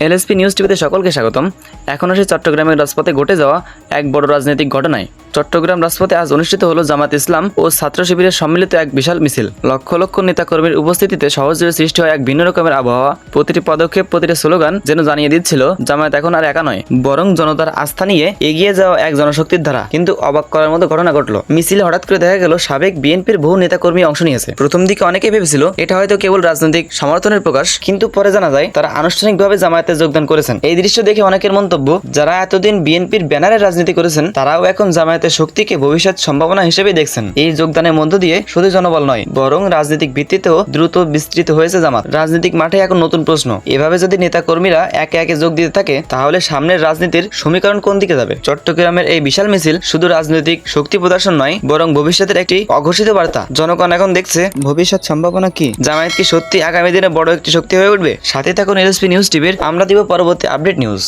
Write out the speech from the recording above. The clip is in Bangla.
এলএসপি নিউজ টিভিতে সকলকে স্বাগতম। এখন আসে চট্টগ্রামের রাজপথে ঘটে যাওয়া এক বড় রাজনৈতিক ঘটনায়। চট্টগ্রাম রাজপথে আজ অনুষ্ঠিত হলো জামাত ইসলাম ও ছাত্র শিবিরের সম্মিলিত এক বিশাল মিছিল। লক্ষ লক্ষ নেতাকর্মীর উপস্থিতিতে সহজে সৃষ্টি হয় এক ভিন্ন রকমের আবহাওয়া। প্রতিটি পদক্ষেপ, প্রতিটি স্লোগান যেন জানিয়ে দিচ্ছিল, জামায়াত এখন আর একা নয়, বরং জনতার আস্থা নিয়ে এগিয়ে যাওয়া এক জনশক্তির ধারা। কিন্তু অবাক করার মতো ঘটনা ঘটলো। মিছিল হঠাৎ করে দেখা গেল, সাবেক বিএনপির বহু নেতাকর্মী অংশ নিয়েছে। প্রথম দিকে অনেকেই ভেবেছিল, এটা হয়তো কেবল রাজনৈতিক সমর্থনের প্রকাশ, কিন্তু পরে জানা যায়, তারা আনুষ্ঠানিকভাবে জামায়াতে যোগদান করেছেন। এই দৃশ্য দেখে অনেকের মন্তব্য, যারা এতদিন বিএনপির ব্যানারে রাজনীতি করেছেন, তারাও এখন জামায়াতের শক্তিকে ভবিষ্যৎ সম্ভাবনা হিসেবে দেখছেন। এই যোগদানের মধ্য দিয়ে শুধু জনবল নয়, বরং রাজনৈতিক ভিত্তিতেও দ্রুত বিস্তৃত হয়েছে জামাত। রাজনৈতিক মাঠে এখন নতুন প্রশ্ন, এভাবে যদি নেতাকর্মীরা একে একে যোগ দিতে থাকে, তাহলে সামনের রাজনীতির সমীকরণ কোন দিকে যাবে? চট্টগ্রামের এই বিশাল মিছিল শুধু রাজনৈতিক শক্তি প্রদর্শন নয়, বরং ভবিষ্যতের একটি অঘোষিত বার্তা। জনগণ এখন দেখছে, ভবিষ্যৎ সম্ভাবনা কি? জামায়াত কি সত্যি আগামী দিনে বড় একটি শক্তি হয়ে উঠবে? সাথে থাকুন এলএসপি নিউজ টিভির, আমরা দিব পরবর্তী আপডেট নিউজ।